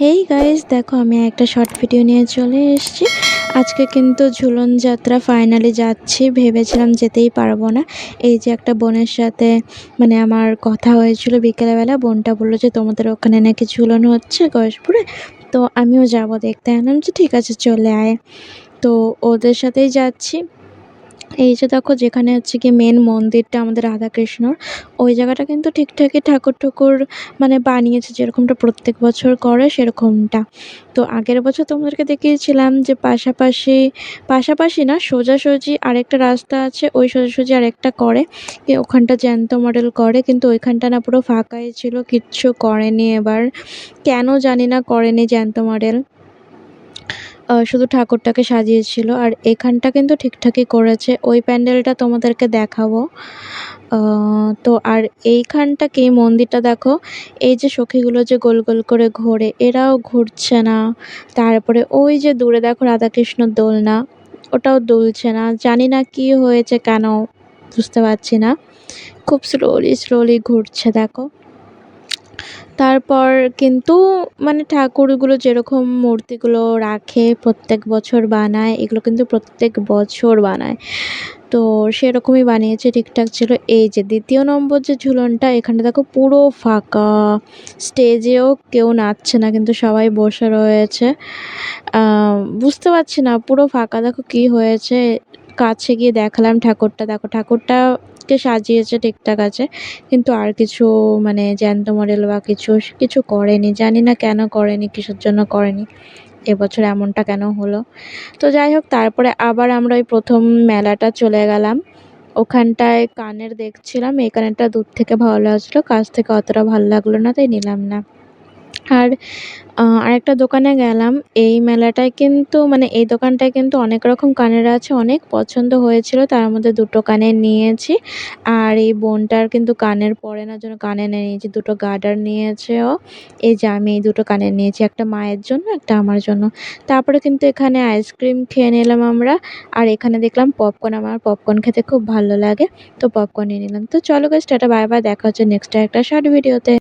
Hey guys দেখো আমি একটা শর্ট ভিডিও নিয়ে চলে এসেছি। আজকে কিন্তু ঝুলন যাত্রা ফাইনালি যাচ্ছি, ভেবেছিলাম যেতেই পারব না। এই যে একটা বোনের সাথে মানে আমার কথা হয়েছিল বিকেলবেলা, বোনটা বলল যে, তোমাদের ওখানে নাকি ঝুলন হচ্ছে গয়েশপুরে তো আমিও যাব দেখতে। আনলাম যে, ঠিক আছে, চলে আয়। তো ওদের সাথেই যাচ্ছি। এই যে দেখো, যেখানে হচ্ছে কি মেন মন্দিরটা আমাদের রাধাকৃষ্ণর, ওই জায়গাটা কিন্তু ঠিকঠাকই ঠাকুর ঠুকুর মানে বানিয়েছে, যেরকমটা প্রত্যেক বছর করে সেরকমটা। তো আগের বছর তোমাদেরকে দেখিয়েছিলাম যে পাশাপাশি পাশাপাশি না সোজাসুজি আরেকটা রাস্তা আছে, ওই সোজাসুজি আরেকটা করে ওখানটা জ্যান্ত মডেল করে, কিন্তু ওইখানটা না পুরো ফাঁকাই ছিল, কিচ্ছু করেনি এবার। কেন জানি না করেনি জ্যান্ত মডেল। শুধু ঠাকুরটাকে সাজিয়েছিল, আর এখানটা কিন্তু ঠিকঠাকই করেছে। ওই প্যান্ডেলটা তোমাদেরকে দেখাবো। তো আর এইখানটা কি মন্দিরটা দেখো? এই যে সখীগুলো যে গোল গোল করে ঘোরে, এরাও ঘুরছে না। তারপরে ওই যে দূরে দেখো রাধাকৃষ্ণ দোলনা, ওটাও দুলছে না। জানি না কি হয়েছে কেন, বুঝতে পারছি না। খুব স্লোলি স্লোলি ঘুরছে, দেখো। তারপর কিন্তু মানে ঠাকুরগুলো যেরকম মূর্তিগুলো রাখে প্রত্যেক বছর বানায়, এগুলো কিন্তু প্রত্যেক বছর বানায়। তো সেরকমই বানিয়েছে, ঠিকঠাক ছিল। এই যে দ্বিতীয় নম্বর যে ঝুলনটা, এখানে দেখো পুরো ফাঁকা। স্টেজেও কেউ নাচছে না, কিন্তু সবাই বসে রয়েছে। বুঝতে পারছি না, পুরো ফাঁকা। দেখো কি হয়েছে কাছে গিয়ে দেখালাম ঠাকুরটা। দেখো ঠাকুরটা কে সাজিয়েছে ঠিকঠাক আছে, কিন্তু আর কিছু মানে জ্যান্ত মডেল বা কিছু কিছু করেনি। জানি না কেন করেনি, কিসের জন্য করেনি। এবছর এমনটা কেন হলো? তো যাই হোক, তারপরে আবার আমরা ওই প্রথম মেলাটা চলে গেলাম। ওখানটায় কানের দেখছিলাম এই কানেরটা দূর থেকে ভালো লাগছিল, কাছ থেকে অতটা ভালো লাগল না, তাই নিলাম না। আর আরেকটা দোকানে গেলাম। এই মেলাটায় কিন্তু মানে এই দোকানটায় কিন্তু অনেক রকম কানের আছে, অনেক পছন্দ হয়েছিল, তার মধ্যে দুটো কানের নিয়েছি। আর এই বোনটার কিন্তু কানের পরে না জন্য কানে নিয়েছি দুটো গার্ডার নিয়েছে ও। এই যে আমি এই দুটো কানের নিয়েছি, একটা মায়ের জন্য, একটা আমার জন্য। তারপরে কিন্তু এখানে আইসক্রিম খেয়ে নিলাম আমরা, আর এখানে দেখলাম পপকর্ন, আমার পপকর্ন খেতে খুব ভালো লাগে, তো পপকর্ন নিয়ে নিলাম। তো চলো গাছ টাটা, বাই বাই, দেখা হচ্ছে নেক্সট একটা শর্ট ভিডিওতে